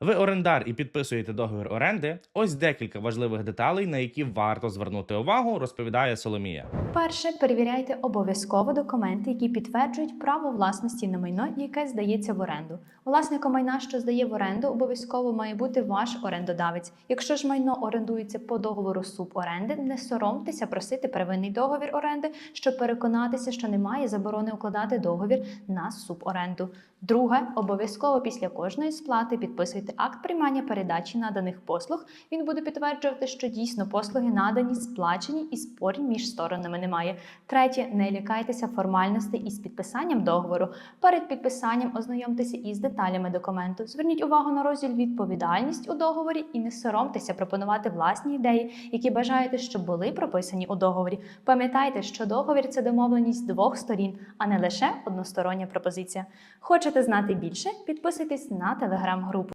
Ви орендар і підписуєте договір оренди. Ось декілька важливих деталей, на які варто звернути увагу, розповідає Соломія. Перше, перевіряйте обов'язково документи, які підтверджують право власності на майно, яке здається в оренду. Власником майна, що здає в оренду, обов'язково має бути ваш орендодавець. Якщо ж майно орендується по договору суборенди, не соромтеся просити первинний договір оренди, щоб переконатися, що немає заборони укладати договір на суборенду. Друге, обов'язково після кожної сплати підписуйте акт приймання передачі наданих послуг. Він буде підтверджувати, що дійсно послуги надані, сплачені і спорів між сторонами немає. Третє, не лякайтеся формальностей із підписанням договору. Перед підписанням ознайомтеся із деталями документу. Зверніть увагу на розділ відповідальність у договорі і не соромтеся пропонувати власні ідеї, які бажаєте, щоб були прописані у договорі. Пам'ятайте, що договір це домовленість двох сторін, а не лише одностороння пропозиція. Хочете знати більше? Підписуйтесь на телеграм-групу.